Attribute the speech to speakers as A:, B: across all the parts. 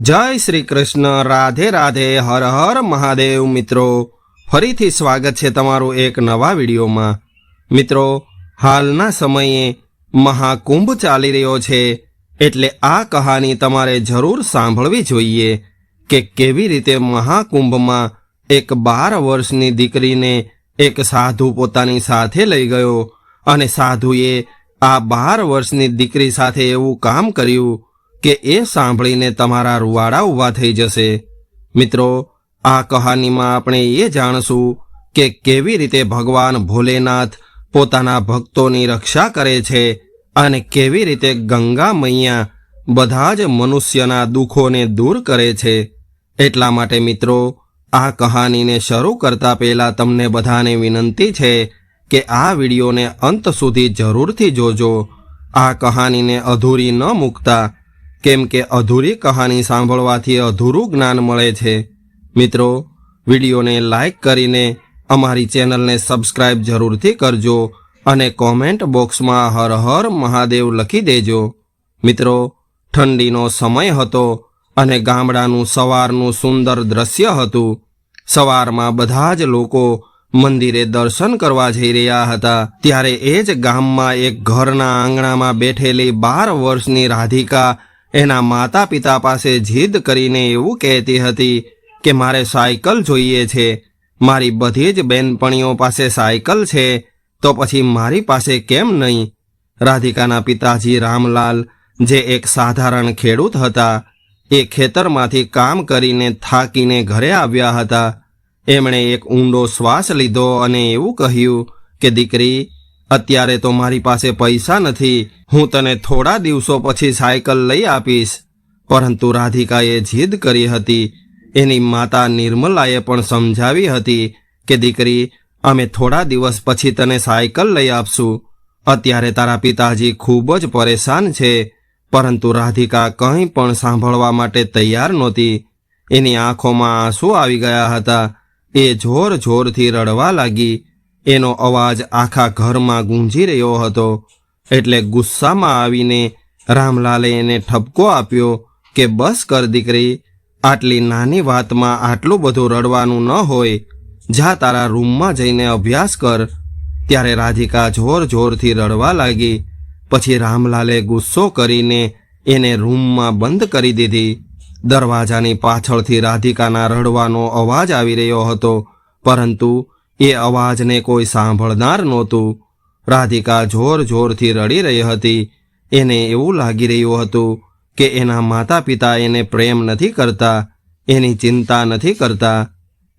A: જય શ્રી કૃષ્ણ, રાધે રાધે, હર હર મહાદેવ મિત્રો. ફરીથી સ્વાગત છે તમારું એક નવા વિડીયોમાં. મિત્રો, હાલના સમયે મહાકુંભ ચાલી રહ્યો છે, એટલે આ કહાની તમારે જરૂર સાંભળવી જોઈએ કે કેવી રીતે મહાકુંભમાં એક બાર વર્ષની દીકરીને એક સાધુ પોતાની સાથે લઈ ગયો અને સાધુએ આ બાર વર્ષની દીકરી સાથે એવું કામ કર્યું કે એ સાંભળીને તમારા રૂવાડા ઊભા થઈ જશે. મિત્રો, આ કહાનીમાં આપણે એ જાણશું કે કેવી રીતે ભગવાન ભોલેનાથ પોતાના ભક્તોની રક્ષા કરે છે અને કેવી રીતે ગંગા મૈયા બધા જ મનુષ્યના દુઃખોને દૂર કરે છે. એટલા માટે મિત્રો, આ કહાનીને શરૂ કરતા પહેલા તમને બધાને વિનંતી છે કે આ વિડીયોને અંત સુધી જરૂરથી જોજો. આ કહાનીને અધૂરી ન મૂકતા કેમ કે અધૂરી કહાની સાંભળવાથી અધૂરું જ્ઞાન મળે છે. મિત્રો, વિડીયોને લાઈક કરીને અમારી ચેનલને સબસ્ક્રાઇબ જરૂરથી કરજો અને કોમેન્ટ બોક્સમાં હર હર મહાદેવ લખી દેજો. મિત્રો, ઠંડીનો સમય હતો અને ગામડાનું સવારનું સુંદર દ્રશ્ય હતું. સવારમાં બધા જ લોકો મંદિરે દર્શન કરવા જઈ રહ્યા હતા. ત્યારે એ જ ગામમાં એક ઘરના આંગણામાં બેઠેલી બાર વર્ષની રાધિકા એના માતા પિતા પાસે જીદ કરીને એવું કહેતી હતી કે, મારે સાયકલ જોઈએ છે. મારી બધી જ બેનપણીઓ પાસે સાયકલ છે, તો પછી મારી પાસે કેમ નહીં? રાધિકાના પિતાજી રામલાલ, જે એક સાધારણ ખેડૂત હતા, એ ખેતરમાંથી કામ કરીને થાકીને ઘરે આવ્યા હતા. એમણે એક ઊંડો શ્વાસ લીધો અને એવું કહ્યું કે, દીકરી અત્યારે તો મારી પાસે પૈસા નથી. હું તને થોડા દિવસો પછી સાયકલ લઈ આપીશ. પરંતુ રાધિકાએ જીદ કરી હતી. એની માતા નિર્મલાએ પણ સમજાવી હતી કે દીકરી, અમે થોડા દિવસ પછી તને સાયકલ લઈ આપશું. અત્યારે તારા પિતાજી ખૂબ જ પરેશાન છે. પરંતુ રાધિકા કંઈ પણ સાંભળવા માટે તૈયાર નહોતી. એની આંખોમાં આંસુ આવી ગયા હતા. એ જોર જોરથી રડવા લાગી. એનો અવાજ આખા ઘરમાં ગુંજી રહ્યો હતો. એટલે ગુસ્સામાં આવીને રામલાલે એને ઠપકો આપ્યો કે, બસ કર દીકરી, આટલી નાની વાતમાં આટલું બધું રડવાનું ન હોય. જા તારા રૂમમાં જઈને અભ્યાસ કર. ત્યારે રાધિકા જોર જોરથી રડવા લાગી. પછી રામલાલે ગુસ્સો કરીને એને રૂમમાં બંધ કરી દીધી. દરવાજાની પાછળથી રાધિકાના રડવાનો અવાજ આવી રહ્યો હતો. પરંતુ એ અવાજને કોઈ સાંભળનાર નહોતું. રાધિકા જોર જોરથી રડી રહી હતી. એને એવું લાગી રહ્યું હતું કે એના માતા પિતા એને પ્રેમ નથી કરતા, એની ચિંતા નથી કરતા.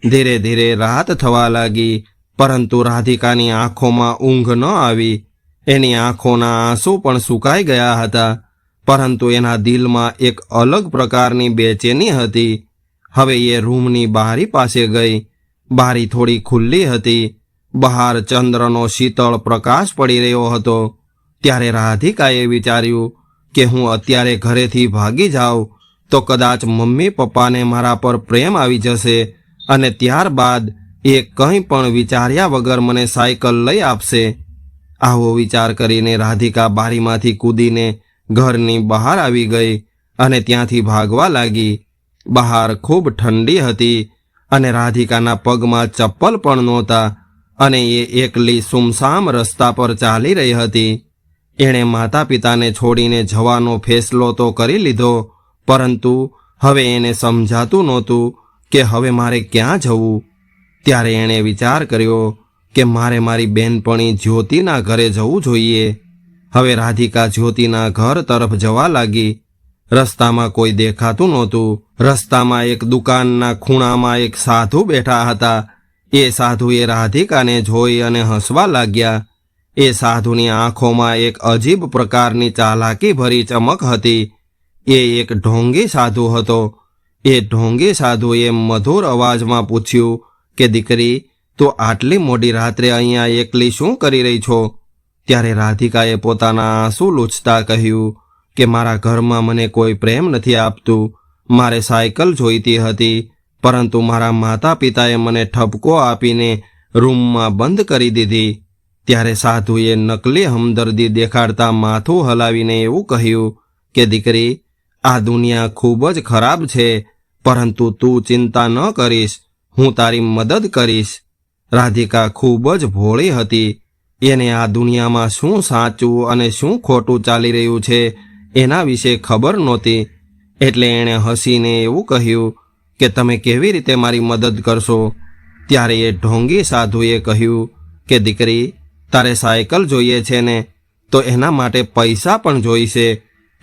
A: ધીરે ધીરે રાત થવા લાગી, પરંતુ રાધિકાની આંખોમાં ઊંઘ ન આવી. એની આંખોના આંસુ પણ સુકાઈ ગયા હતા, પરંતુ એના દિલમાં એક અલગ પ્રકારની બેચેની હતી. હવે એ રૂમની બારી પાસે ગઈ. બારી થોડી ખુલ્લી હતી. બહાર ચંદ્રનો શીતળ પ્રકાશ પડી રહ્યો હતો. ત્યારે રાધિકાએ વિચાર્યું કે હું અત્યારે ઘરેથી ભાગી જાઉં તો કદાચ મમ્મી પપ્પાને મારા પર પ્રેમ આવી જશે અને ત્યારબાદ એ કંઈ પણ વિચાર્યા વગર મને સાયકલ લઈ આપશે. આવો વિચાર કરીને રાધિકા બારીમાંથી કૂદીને ઘરની બહાર આવી ગઈ અને ત્યાંથી ભાગવા લાગી. બહાર ખૂબ ઠંડી હતી અને રાધિકાના પગમાં ચપ્પલ પણ નહોતા અને એ એકલી સુમસામ રસ્તા પર ચાલી રહી હતી. એણે માતા પિતાને છોડીને જવાનો ફેસલો તો કરી લીધો, પરંતુ હવે એને સમજાતું નહોતું કે હવે મારે ક્યાં જવું. ત્યારે એણે વિચાર કર્યો કે મારે મારી બેનપણી જ્યોતિના ઘરે જવું જોઈએ. હવે રાધિકા જ્યોતિના ઘર તરફ જવા લાગી રસ્તામાં કોઈ દેખાતું નહોતું. રસ્તામાં એક દુકાનના ખૂણામાં એક સાધુ બેઠા હતા. એ સાધુએ રાધિકાને જોઈ અને હસવા લાગ્યા. એ સાધુની આંખોમાં એક અજીબ પ્રકારની ચાલાકી ભરી ચમક હતી. એ એક ઢોંગી સાધુ હતો. એ ઢોંગી સાધુએ મધુર અવાજમાં પૂછ્યું કે, દીકરી, તું આટલી મોડી રાત્રે અહીંયા એકલી શું કરી રહી છો? ત્યારે રાધિકાએ પોતાના આંસુ લૂછતા કહ્યું કે મારા ઘરમાં મને કોઈ પ્રેમ નથી આપતું. મારે સાયકલ જોઈતી હતી, પરંતુ મારા માતા પિતાએ મને ઠપકો આપીને રૂમમાં બંધ કરી દીધી. ત્યારે સાધુએ નકલી હમદર્દી દેખાડતા માથું હલાવીને એવું કહ્યું કે, દીકરી, આ દુનિયા ખૂબ જ ખરાબ છે, પરંતુ તું ચિંતા ન કરીશ, હું તારી મદદ કરીશ. રાધિકા ખૂબ જ ભોળી હતી. એને આ દુનિયામાં શું સાચું અને શું ખોટું ચાલી રહ્યું છે એના વિશે ખબર નહોતી. એટલે એણે હસીને એવું કહ્યું કે, તમે કેવી રીતે મારી મદદ કરશો? ત્યારે એ ઢોંગી સાધુએ કહ્યું કે, દીકરી, તારે સાયકલ જોઈએ છે ને, તો એના માટે પૈસા પણ જોઈશે.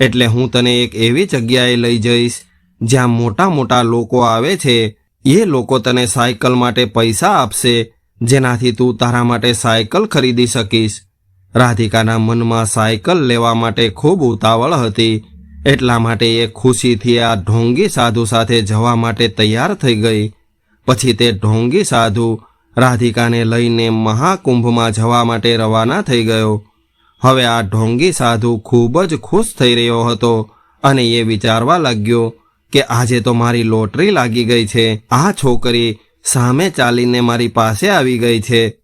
A: એટલે હું તને એક એવી જગ્યાએ લઈ જઈશ જ્યાં મોટા મોટા લોકો આવે છે. એ લોકો તને સાયકલ માટે પૈસા આપશે, જેનાથી તું તારા માટે સાયકલ ખરીદી શકીશ. રાધિકાના મનમાં સાયકલ લેવા માટે ખૂબ ઉતાવળ હતી. એટલા માટે એ ખુશીથી આ ઢોંગી સાધુ સાથે જવા માટે તૈયાર થઈ ગઈ. પછી તે ઢોંગી સાધુ રાધિકાને લઈને મહાકુંભમાં જવા માટે રવાના થઈ ગયો. હવે આ ઢોંગી સાધુ ખૂબ જ ખુશ થઈ રહ્યો હતો અને એ વિચારવા લાગ્યો કે આજે તો મારી લોટરી લાગી ગઈ છે. આ છોકરી સામે ચાલીને મારી પાસે આવી ગઈ છે.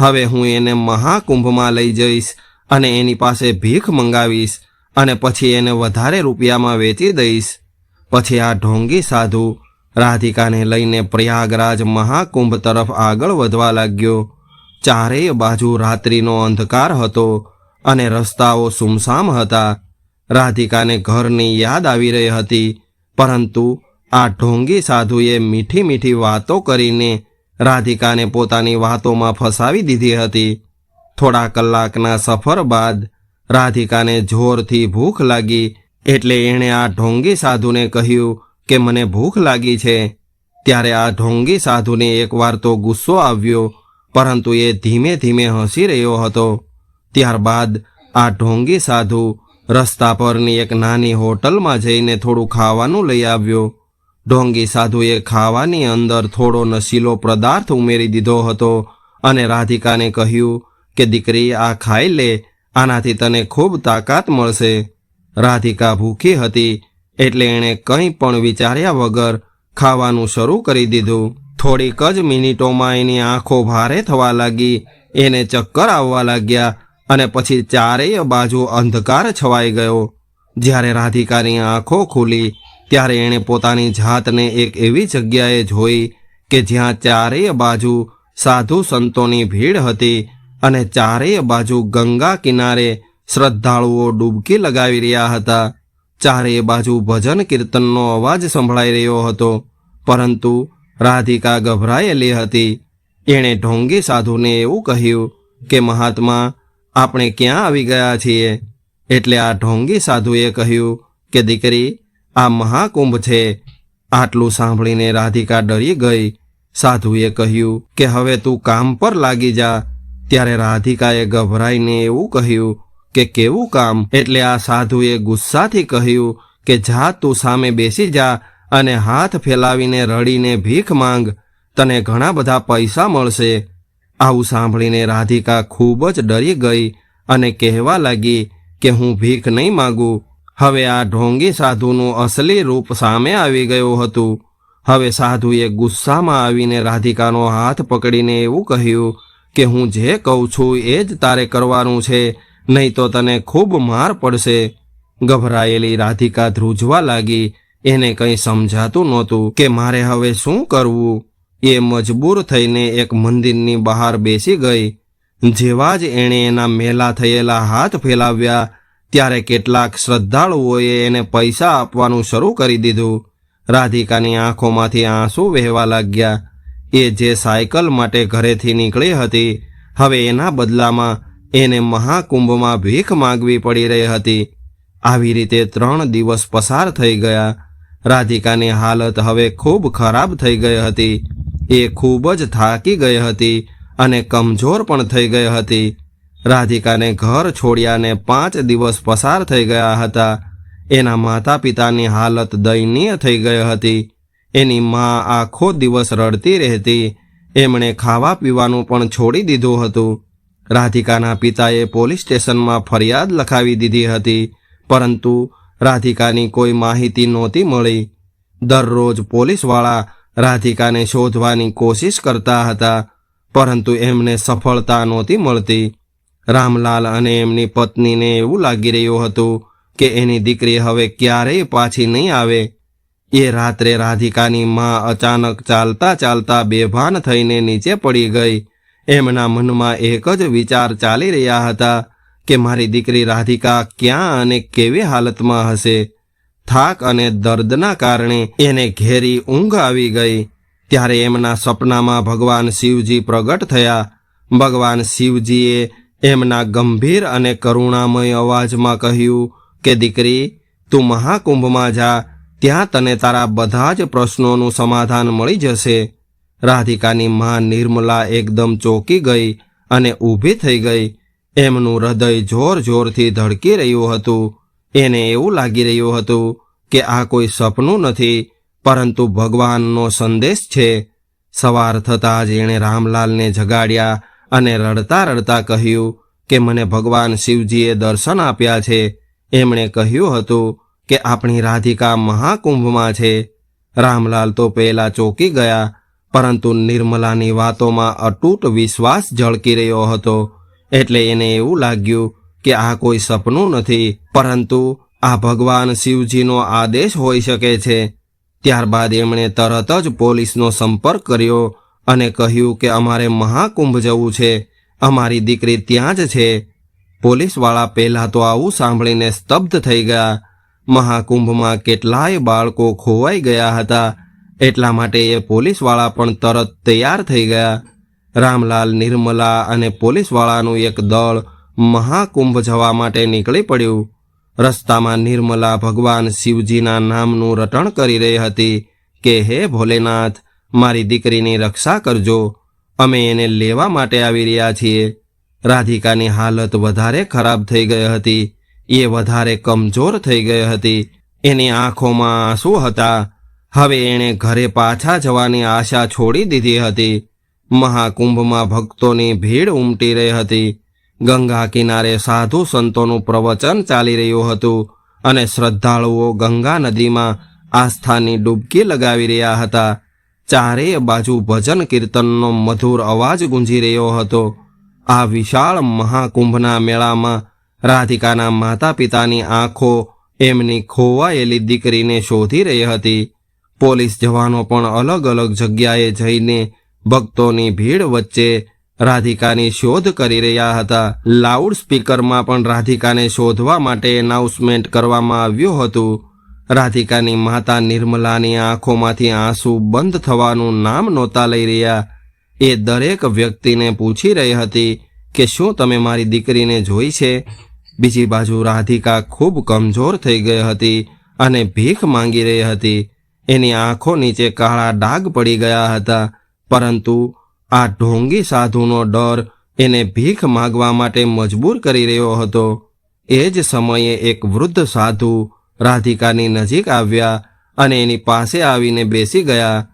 A: હવે હું એને મહાકુંભમાં લઈ જઈશ અને એની પાસે ભીખ મંગાવીશ અને પછી એને વધારે રૂપિયામાં વેચી દઈશ. પછી આ ઢોંગી સાધુ રાધિકાને લઈને પ્રયાગરાજ મહાકુંભ તરફ આગળ વધવા લાગ્યો. ચારેય બાજુ રાત્રિનો અંધકાર હતો અને રસ્તાઓ સુમસામ હતા. રાધિકાને ઘરની યાદ આવી રહી હતી, પરંતુ આ ઢોંગી સાધુએ મીઠી મીઠી વાતો કરીને રાધિકાને પોતાની વાતોમાં ફસાવી દીધી હતી. થોડા કલાકના સફર બાદ રાધિકાને જોરથી ભૂખ લાગી, એટલે એણે આ ઢોંગી સાધુને કહ્યું કે, મને ભૂખ લાગી છે. ત્યારે આ ઢોંગી સાધુને એકવાર તો ગુસ્સો આવ્યો, પરંતુ એ ધીમે ધીમે હસી રહ્યો હતો. ત્યારબાદ આ ઢોંગી સાધુ રસ્તા પરની એક નાની હોટલમાં જઈને થોડું ખાવાનું લઈ આવ્યો. ઢોંગી સાધુએ ખાવાની અંદર થોડો નશીલો પદાર્થ ઉમેરી દીધો હતો અને રાધિકાને કહ્યું કે, દીકરી, આ ખાઈ લે, આનાથી તને ખૂબ તાકાત મળશે. રાધિકા ભૂખી હતી એટલે એણે કંઈ પણ વિચાર્યા વગર ખાવાનું શરૂ કરી દીધું. થોડીક જ મિનિટોમાં એની આંખો ભારે થવા લાગી, એને ચક્કર આવવા લાગ્યા અને પછી ચારેય બાજુ અંધકાર છવાઈ ગયો. જ્યારે રાધિકાની આંખો ખુલી ત્યારે એણે પોતાની જાતને એક એવી જગ્યાએ જોઈ કે જ્યાં ચારેય બાજુ સાધુ સંતોની ભીડ હતી અને ચારેય બાજુ ગંગા કિનારે શ્રદ્ધાળુઓ ડૂબકી લગાવી રહ્યા હતા. ચારેય બાજુ ભજન કીર્તનનો અવાજ સંભળાઈ રહ્યો હતો, પરંતુ રાધિકા ગભરાયેલી હતી. એણે ઢોંગી સાધુને એવું કહ્યું કે, મહાત્મા, આપણે ક્યાં આવી ગયા છીએ? એટલે આ ઢોંગી સાધુએ કહ્યું કે, દીકરી આ મહાકુંભ છે. આટલું સાંભળીને રાધિકા ડરી ગઈ. સાધુએ કહ્યું કે હવે તું કામ પર લાગી જા. ત્યારે રાધિકાએ ગભરાઈને એવું કહ્યું કે કેવું કામ? એટલે આ સાધુએ ગુસ્સાથી કહ્યું કે જા, તું સામે બેસી જા અને હાથ ફેલાવીને રડીને ભીખ માંગ. તને ઘણા બધા પૈસા મળશે. આવું સાંભળીને રાધિકા ખૂબ જ ડરી ગઈ અને કહેવા લાગી કે હું ભીખ નહીં માગું. હવે આ ઢોંગી સાધુનું અસલી રૂપ સામે આવી ગયું હતું. હવે સાધુએ ગુસ્સામાં આવીને રાધિકાનો હાથ પકડીને એવું કહ્યું કે હું જે કહું છું એ જ તારે કરવાનું છે, નહીં તો તને ખૂબ માર પડશે. ગભરાયેલી રાધિકા ધ્રુજવા લાગી. એને કંઈ સમજાતું નહોતું કે મારે હવે શું કરવું? એ મજબૂર થઈને એક મંદિરની બહાર બેસી ગઈ. જેવા જ એણે એના મેલા થયેલા હાથ ફેલાવ્યા ત્યારે કેટલાક શ્રદ્ધાળુઓએ એને પૈસા આપવાનું શરૂ કરી દીધું. રાધિકાની આંખોમાંથી આંસુ વહેવા લાગ્યા. એ જે સાયકલ માટે ઘરેથી નીકળી હતી, હવે એના બદલામાં એને મહાકુંભમાં ભીખ માગવી પડી રહી હતી. આવી રીતે ત્રણ દિવસ પસાર થઈ ગયા. રાધિકાની હાલત હવે ખૂબ ખરાબ થઈ ગઈ હતી. એ ખૂબ જ થાકી ગઈ હતી અને કમજોર પણ થઈ ગઈ હતી. રાધિકાને ઘર છોડ્યાને પાંચ દિવસ પસાર થઈ ગયા હતા. એના માતા પિતાની હાલત દયનીય થઈ ગઈ હતી. એની મા આખો દિવસ રડતી રહેતી. એમણે ખાવા પીવાનું પણ છોડી દીધું હતું. રાધિકાના પિતાએ પોલીસ સ્ટેશનમાં ફરિયાદ લખાવી દીધી હતી. પરંતુ રાધિકાની કોઈ માહિતી નહોતી મળી. દરરોજ પોલીસવાળા રાધિકાને શોધવાની કોશિશ કરતા હતા, પરંતુ એમને સફળતા નહોતી મળતી. રામલાલ અને એમની પત્નીને એવું લાગી રહ્યું હતું કે એની દીકરી હવે ક્યારેય પાછી નહીં આવે. એ રાત્રે રાધિકાની માં અચાનક ચાલતા ચાલતા બેભાન થઈને નીચે પડી ગઈ. એમના મનમાં એક જ વિચાર ચાલી રહ્યા હતા કે મારી દીકરી રાધિકા ક્યાં અને કેવી હાલતમાં હશે. થાક અને દર્દના કારણે એને ઘેરી ઊંઘ આવી ગઈ. ત્યારે એમના સપનામાં ભગવાન શિવજી પ્રગટ થયા. ભગવાન શિવજીએ એમના ગંભીર અને કરુણામય અવાજમાં કહ્યું કે, દીકરી, તું મહાકુંભમાં જા. ત્યાં તને તારા બધા જ પ્રશ્નોનું સમાધાન મળી જશે. રાધિકાની માં નિર્મલા એકદમ ચોંકી ગઈ અને ઊભી થઈ ગઈ. એમનું હૃદય જોર જોરથી ધડકી રહ્યું હતું. એને એવું લાગી રહ્યું હતું કે, આ કોઈ સપનું નથી, પરંતુ ભગવાનનો સંદેશ છે. સવાર થતાં જ એણે રામલાલને જગાડ્યા અને રડતા રડતા કહ્યું કે મને ભગવાન શિવજીએ દર્શન આપ્યા છે. એમણે કહ્યું હતું કે આપણી રાધિકા મહાકુંભમાં છે. રામલાલ તો પહેલા ચોંકી ગયા, પરંતુ નિર્મલાની વાતોમાં અતૂટ વિશ્વાસ ઝળકી રહ્યો હતો. એટલે એને એવું લાગ્યું કે આ કોઈ સપનું નથી, પરંતુ આ ભગવાન શિવજીનો આદેશ હોઈ શકે છે. ત્યારબાદ એમણે તરત જ પોલીસનો સંપર્ક કર્યો અને કહ્યું કે અમારે મહાકુંભ જવું છે, અમારી દીકરી ત્યાં જ છે. પોલીસવાળા પહેલાં તો આવું સાંભળીને સ્તબ્ધ થઈ ગયા. મહાકુંભમાં કેટલાય બાળકો ખોવાઈ ગયા હતા, એટલા માટે એ પોલીસવાળા પણ તરત તૈયાર થઈ ગયા. રામલાલ, નિર્મલા અને પોલીસવાળાનું એક દળ મહાકુંભ જવા માટે નીકળી પડ્યું. રસ્તામાં નિર્મલા ભગવાન શિવજીના નામનું રટણ કરી રહી હતી કે હે ભોલેનાથ મારી દીકરીની રક્ષા કરજો. અમે એને લેવા માટે આવી રહ્યા છીએ. રાધિકાની હાલત વધારે ખરાબ થઈ ગઈ હતી. એ વધારે કમજોર થઈ ગઈ હતી. એની આંખોમાં આંસુ હતા. હવે એણે ઘરે પાછા જવાની આશા છોડી દીધી હતી. મહાકુંભમાં ભક્તોની ભીડ ઉમટી રહી હતી. ગંગા કિનારે સાધુ સંતોનું પ્રવચન ચાલી રહ્યું હતું અને શ્રદ્ધાળુઓ ગંગા નદીમાં આસ્થાની ડૂબકી લગાવી રહ્યા હતા. ચારેય બાજુ ભજન કીર્તનનો મધુર અવાજ ગુંજી રહ્યો હતો. આ વિશાળ મહાકુંભના મેળામાં રાધિકાના માતા પિતાની આંખો એમની ખોવાયેલી દીકરીને શોધી રહી હતી. પોલીસ જવાનો પણ અલગ અલગ જગ્યાએ જઈને ભક્તોની ભીડ વચ્ચે રાધિકાની શોધ કરી રહ્યા હતા. લાઉડ સ્પીકરમાં પણ રાધિકાને શોધવા માટે એનાઉન્સમેન્ટ કરવામાં આવ્યું હતું. રાધિકાની માતા નિર્મલાની આંખોમાંથી આંસુ બંધ થવાનું નામ નહોતા લઈ રહ્યા. એ દરેક વ્યક્તિને પૂછી રહી હતી કે શું તમે મારી દીકરીને જોઈ છે? બીજી બાજુ રાધિકા ખૂબ કમજોર થઈ ગઈ હતી અને ભીખ માંગી રહી હતી. એની આંખો નીચે કાળા ડાઘ પડી ગયા હતા, પરંતુ આ ઢોંગી સાધુનો ડર એને ભીખ માગવા માટે મજબૂર કરી રહ્યો હતો. એ જ સમયે એક વૃદ્ધ સાધુ રાધિકાની નજીક આવ્યા અને એની પાસે આવીને બેસી ગયા.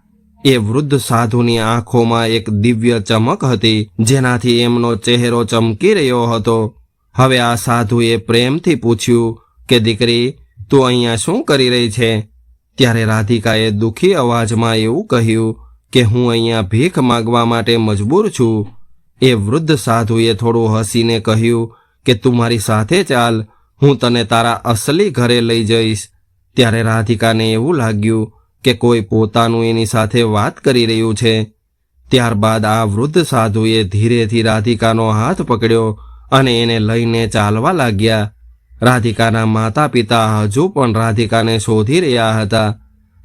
A: એ વૃદ્ધ સાધુની આંખોમાં એક દિવ્ય ચમક હતી, જેનાથી એમનો ચહેરો ચમકી રહ્યો હતો. હવે આ સાધુએ પ્રેમથી પૂછ્યું કે, દીકરી, તું અહીંયા શું કરી રહી છે? ત્યારે રાધિકાએ દુઃખી અવાજમાં એવું કહ્યું કે, હું અહીંયા ભીખ માગવા માટે મજબૂર છું. એ વૃદ્ધ સાધુએ થોડું હસીને કહ્યું કે, તું મારી સાથે ચાલ હું તને તારા અસલી ઘરે લઈ જઈશ. ત્યારે રાધિકાને એવું લાગ્યું કે કોઈ પોતાનું એની સાથે વાત કરી રહ્યું છે. ત્યારબાદ આ વૃદ્ધ સાધુએ ધીરેથી રાધિકાનો હાથ પકડ્યો અને એને લઈને ચાલવા લાગ્યા. રાધિકાના માતા પિતા હજુ પણ રાધિકાને શોધી રહ્યા હતા.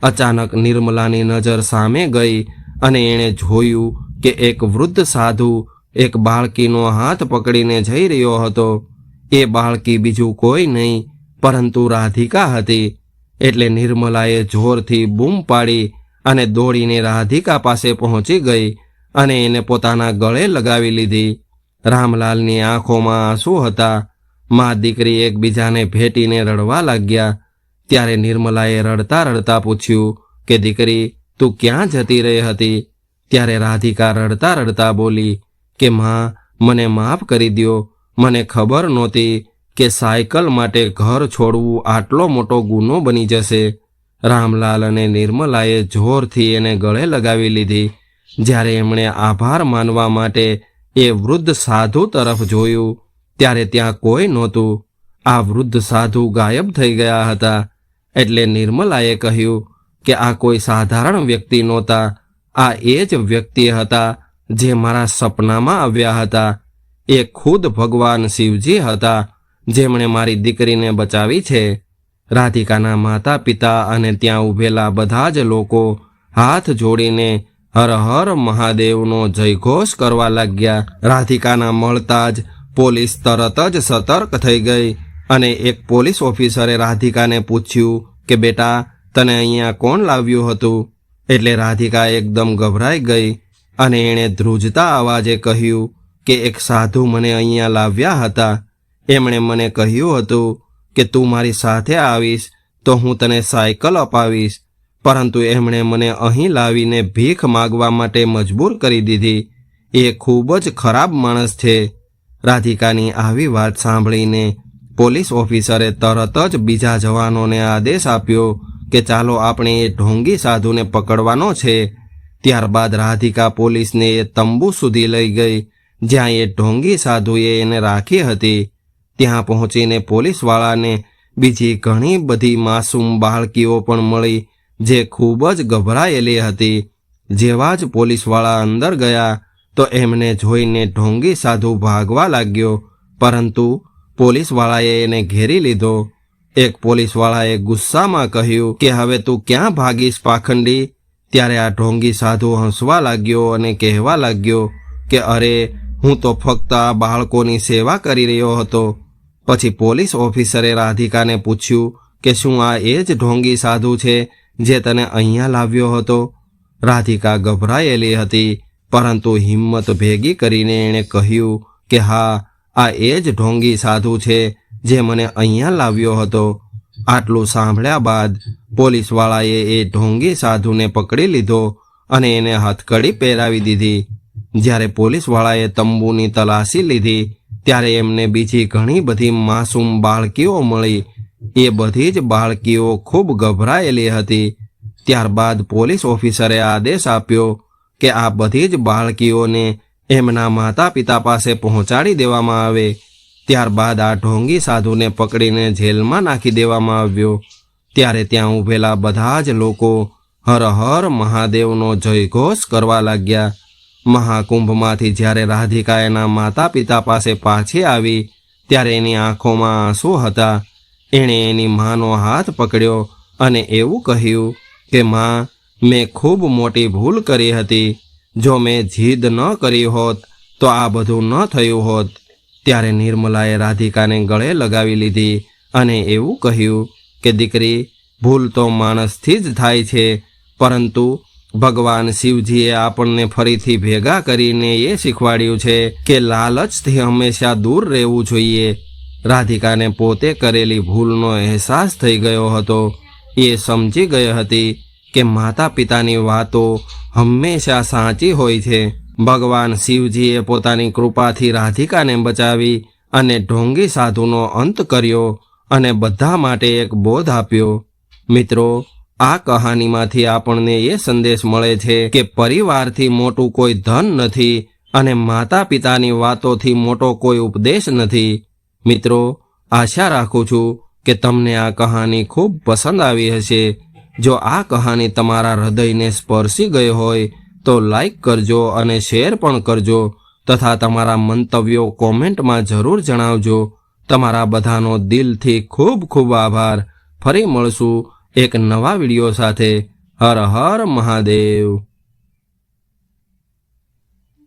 A: અચાનક નિર્મલાની નજર સામે ગઈ અને એણે જોયું કે એક વૃદ્ધ સાધુ એક બાળકીનો હાથ પકડીને જઈ રહ્યો હતો. એ બાળકી બીજું કોઈ નહીં, પરંતુ રાધિકા હતી. એટલે નિર્મલાએ જોરથી બૂમ પાડી અને દોડીને રાધિકા પાસે પહોંચી ગઈ અને એને પોતાના ગળે લગાવી લીધી. રામલાલની આંખોમાં આંસુ હતા. મા દીકરી એકબીજાને ભેટીને રડવા લાગ્યા. ત્યારે નિર્મલાએ રડતા રડતા પૂછ્યું કે, દીકરી, તું ક્યાં જતી રહી હતી? ત્યારે રાધિકા રડતા રડતા બોલી કે, માં, મને માફ કરી દ્યો. મને ખબર નહોતી કે સાયકલ માટે ઘર છોડવું આટલો મોટો ગુનો બની જશે. રામલાલ અને નિર્મલાએ જોરથી એને ગળે લગાવી લીધી. જ્યારે એમણે આભાર માનવા માટે એ વૃદ્ધ સાધુ તરફ જોયું, ત્યારે ત્યાં કોઈ નહોતું. આ વૃદ્ધ સાધુ ગાયબ થઈ ગયા હતા. એટલે નિર્મલાએ કહ્યું કે આ કોઈ સાધારણ વ્યક્તિ નહોતા. આ એ જ વ્યક્તિ હતા જે મારા સપનામાં આવ્યા હતા. એ ખુદ ભગવાન શિવજી હતા, જેમણે મારી દીકરીને બચાવી છે. રાધિકાના માતા પિતા અને ત્યાં ઊભેલા બધા જ લોકો હાથ જોડીને હર હર મહાદેવનો જયઘોષ કરવા લાગ્યા. રાધિકાના મળતા જ પોલીસ તરત જ સતર્ક થઈ ગઈ અને એક પોલીસ ઓફિસરે રાધિકાને પૂછ્યું કે, બેટા, તને અહીંયા કોણ લાવ્યું હતું? એટલે રાધિકા એકદમ ગભરાઈ ગઈ અને એણે ધ્રુજતા અવાજે કહ્યું કે એક સાધુ મને અહીંયા લાવ્યા હતા. એમણે મને કહ્યું હતું કે તું મારી સાથે આવીશ તો હું તને સાયકલ અપાવીશ. પરંતુ એમણે મને અહીં લાવીને ભીખ માગવા માટે મજબૂર કરી દીધી. એ ખૂબ જ ખરાબ માણસ છે. રાધિકાની આવી વાત સાંભળીને પોલીસ ઓફિસરે તરત જ બીજા જવાનોને આદેશ આપ્યો કે ચાલો આપણે એ ઢોંગી સાધુને પકડવાનો છે. ત્યારબાદ રાધિકા પોલીસને એ તંબુ સુધી લઈ ગઈ. જ્યાં એ ઢોંગી સાધુએ એને રાખી હતી, ત્યાં પહોંચીને પોલીસવાળાને બીજી ઘણી બધી માસૂમ બાળકીઓ પણ મળી, જે ખૂબ જ ગભરાયેલી હતી. જેવા જ પોલીસવાળા અંદર ગયા, તો એમને જોઈને ઢોંગી સાધુ ભાગવા લાગ્યો, પરંતુ પોલીસવાળાએ એને ઘેરી લીધો. એક પોલીસવાળાએ ગુસ્સામાં કહ્યું કે, હવે તું ક્યાં ભાગીશ પાખંડી? ત્યારે આ ઢોંગી સાધુ હસવા લાગ્યો અને કહેવા લાગ્યો કે, અરે હું તો ફક્ત આ બાળકોની સેવા કરી રહ્યો હતો. પછી પોલીસ ઓફિસરે રાધિકાને પૂછ્યું કે શું આ એ જ ઢોંગી સાધુ છે જે તને અહીંયા લાવ્યો હતો? રાધિકા ગભરાયેલી હતી, પરંતુ હિંમત ભેગી કરીને એણે કહ્યું કે હા, આ એ જ ઢોંગી સાધુ છે જે મને અહીંયા લાવ્યો હતો. આટલું સાંભળ્યા બાદ પોલીસવાળાએ એ ઢોંગી સાધુને પકડી લીધો અને એને હથકડી પહેરાવી દીધી. જ્યારે પોલીસવાળાએ તંબુની તલાશી લીધી, ત્યારે એમને બીજી ઘણી બધી માસૂમ બાળકીઓ મળી. એ બધી જ બાળકીઓ ખૂબ ગભરાયેલી હતી. ત્યારબાદ પોલીસ ઓફિસરે આદેશ આપ્યો કે આ બધી જ બાળકીઓને એમના માતા પિતા પાસે પહોંચાડી દેવામાં આવે. ત્યારબાદ આ ઢોંગી સાધુને પકડીને જેલમાં નાખી દેવામાં આવ્યો. ત્યારે ત્યાં ઊભેલા બધા જ લોકો હર હર મહાદેવનો જયઘોષ કરવા લાગ્યા. મહાકુંભમાંથી જ્યારે રાધિકા એના માતા પિતા પાસે પાછી આવી, ત્યારે એની આંખોમાં આંસુ હતા. એણે એની માનો હાથ પકડ્યો અને એવું કહ્યું કે, માં, મેં ખૂબ મોટી ભૂલ કરી હતી. જો મેં જીદ ન કરી હોત, તો આ બધું ન થયું હોત. ત્યારે નિર્મલાએ રાધિકાને ગળે લગાવી લીધી અને એવું કહ્યું કે, દીકરી, ભૂલ તો માણસથી જ થાય છે, પરંતુ ભગવાન શિવજીએ આપણને ફરીથી ભેગા કરીને એ શીખવાડ્યું છે કે લાલચથી હંમેશા દૂર રહેવું જોઈએ. રાધિકાને પોતે કરેલી ભૂલનો અહેસાસ થઈ ગયો હતો. એ સમજી ગઈ હતી કે માતા પિતાની વાતો હંમેશા સાચી હોય છે. ભગવાન શિવજીએ પોતાની કૃપાથી રાધિકાને બચાવી અને ઢોંગી સાધુનો અંત કર્યો અને બધા માટે એક બોધ આપ્યો. મિત્રો આ કહાનીમાંથી આપણને એ સંદેશ મળે છે કે પરિવારથી મોટું કોઈ ધન નથી અને માતા પિતાની વાતોથી મોટો કોઈ ઉપદેશ નથી. મિત્રો, આશા રાખું છું કે તમને આ કહાની ખૂબ પસંદ આવી હશે. જો આ કહાની તમારા હૃદયને સ્પર્શી ગઈ હોય, તો લાઈક કરજો અને શેર પણ કરજો તથા તમારા મંતવ્યો કોમેન્ટમાં જરૂર જણાવજો. તમારા બધાનો દિલથી ખૂબ ખૂબ આભાર. ફરી મળશું એક નવા વીડિયો સાથે હર હર મહાદેવ.